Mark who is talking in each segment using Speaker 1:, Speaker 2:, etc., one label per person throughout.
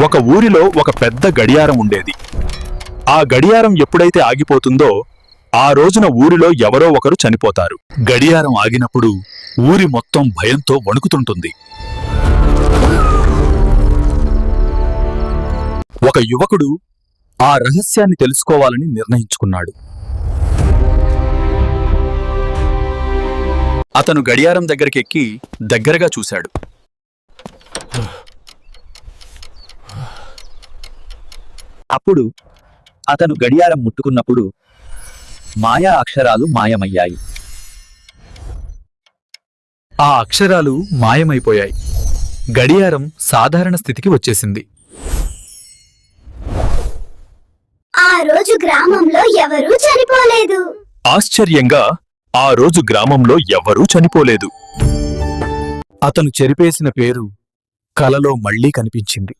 Speaker 1: ఒక ఊరిలో ఒక పెద్ద గడియారం ఉండేది. ఆ గడియారం ఎప్పుడైతే ఆగిపోతుందో ఆ రోజున ఊరిలో ఎవరో ఒకరు చనిపోతారు. గడియారం ఆగినప్పుడు ఊరి మొత్తం భయంతో వణుకుతుంటుంది. ఒక యువకుడు ఆ రహస్యాన్ని తెలుసుకోవాలని నిర్ణయించుకున్నాడు. అతను గడియారం దగ్గరికెక్కి దగ్గరగా చూశాడు.
Speaker 2: అప్పుడు అతను గడియారం ముట్టుకున్నప్పుడు మాయా అక్షరాలు మాయమయ్యాయి.
Speaker 1: ఆ అక్షరాలు మాయమైపోయాయి. గడియారం సాధారణ స్థితికి వచ్చేసింది.
Speaker 3: ఆ రోజు గ్రామంలో ఎవరూ చనిపోలేదు.
Speaker 1: ఆశ్చర్యంగా ఆ రోజు గ్రామంలో ఎవ్వరూ చనిపోలేదు. అతను చెరిపేసిన పేరు కలలో మళ్ళీ కనిపించింది.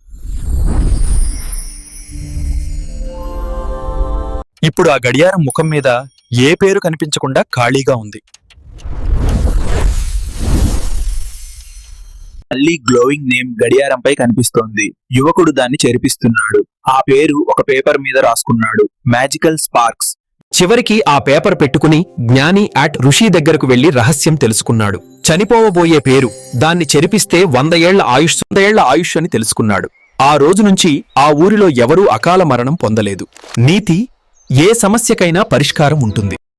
Speaker 1: ఇప్పుడు ఆ గడియారం ముఖం మీద ఏ పేరు కనిపించకుండా ఖాళీగా ఉంది.
Speaker 2: మళ్ళీ గ్లోయింగ్ నేమ్ గడియారంపై కనిపిస్తోంది. యువకుడు దాన్ని చెరిపిస్తున్నాడు. ఆ పేరు ఒక పేపర్ మీద రాసుకున్నాడు. మ్యాజికల్ స్పార్క్స్
Speaker 4: చివరికి ఆ పేపర్ పెట్టుకుని జ్ఞాని అట్ ఋషి దగ్గరకు వెళ్ళి రహస్యం తెలుసుకున్నాడు. చనిపోవబోయే పేరు దాన్ని చెరిపిస్తే వంద ఏళ్ళ ఆయుష్ వంద ఏళ్ళ ఆయుష్ అని తెలుసుకున్నాడు. ఆ రోజు నుంచి ఆ ఊరిలో ఎవరూ అకాల మరణం పొందలేదు. నీతి ఏ సమస్యకైనా పరిష్కారం ఉంటుంది.